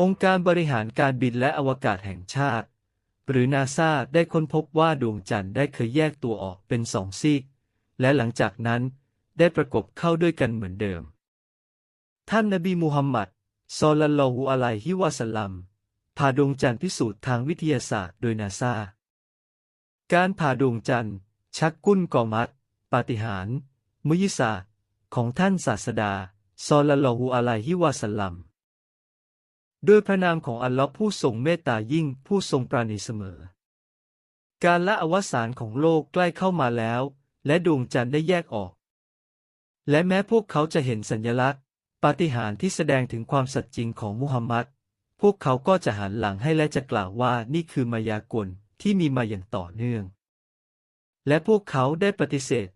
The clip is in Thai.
องค์การบริหารการบินและอวกาศแห่งชาติ หรือนาซาได้ค้นพบว่าดวงจันทร์ได้เคยแยกตัวออกเป็นสองซีก และหลังจากนั้นได้ประกบเข้าด้วยกันเหมือนเดิม ท่านนบีมูฮัมมัดซอลลัลลอฮุอะลัยฮิวะสัลลัมผ่าดวงจันทร์พิสูจน์ทางวิทยาศาสตร์โดยนาซาการผ่าดวงจันทร์ ชักกุ้นกอมัดปาฏิหาริย์มุยิสาของท่านศาสดาซอลลัลลอฮุอะลัยฮิวะสัลลัม ด้วยพระนามของอัลลอฮ์ผู้ทรงเมตตายิ่งผู้ทรงปราณีเสมอ การละอวสานของโลกใกล้เข้ามาแล้ว และดวงจันทร์ได้แยกออก และแม้พวกเขาจะเห็นสัญลักษณ์ ปาฏิหาริย์ที่แสดงถึงความสัตย์จริงของมุฮัมมัด พวกเขาก็จะหันหลังให้และจะกล่าวว่านี่คือมายากลที่มีมาอย่างต่อเนื่อง และพวกเขาได้ปฏิเสธ